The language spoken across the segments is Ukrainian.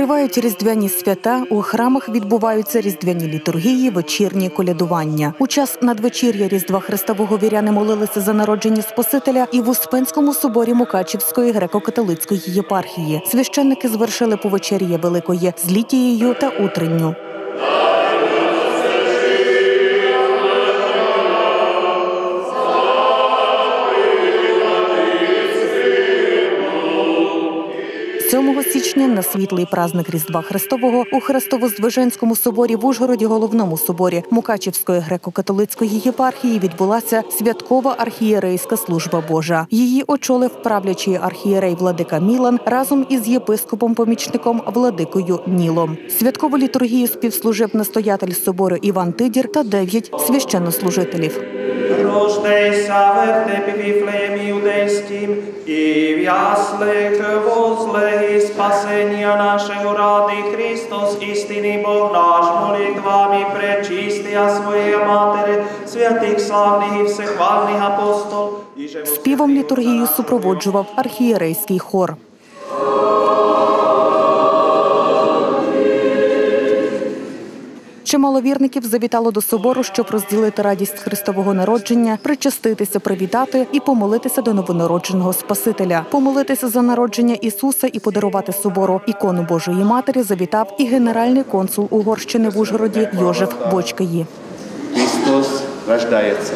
Тривають різдвяні свята. У храмах відбуваються різдвяні літургії, вечірні колядування. У час надвечір'я Різдва Христового віряни молилися за народження Спасителя і в Успенському соборі Мукачівської греко-католицької єпархії. Священники звершили повечер'я Великої з літією та утренню. – 7 січня на світлий праздник Різдва Христового у Хрестово-Здвиженському соборі в Ужгороді, головному соборі Мукачівської греко-католицької єпархії відбулася святкова архієрейська служба Божа. Її очолив правлячий архієрей Владика Мілан разом із єпископом-помічником Владикою Нілом. Святкову літургію співслужив настоятель собору Іван Тидір та дев'ять священнослужителів. Рождайся в вертепі Віфлеємі юдейським, і в яслих возле і спасення нашого ради Христос, істинний Бог наш, молитвами пречистия своєї Матери, святих славних і всехвальних апостол, Співом літургію супроводжував архієрейський хор. Чимало вірників завітало до собору, щоб розділити радість Христового народження, причаститися, привітати і помолитися до новонародженого Спасителя. Помолитися за народження Ісуса і подарувати собору ікону Божої Матері завітав і генеральний консул Угорщини в Ужгороді Йожеф Бочкаї. Христос рождається.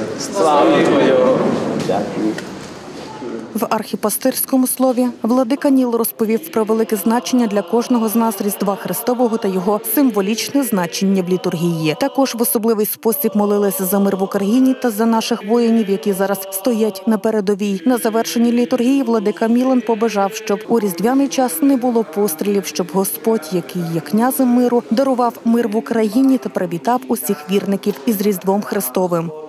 В архіпастирському слові владика Ніл розповів про велике значення для кожного з нас Різдва Христового та його символічне значення в літургії. Також в особливий спосіб молилися за мир в Україні та за наших воїнів, які зараз стоять на передовій. На завершенні літургії владика Мілан побажав, щоб у різдвяний час не було пострілів, щоб Господь, який є князем миру, дарував мир в Україні та привітав усіх вірників із Різдвом Христовим.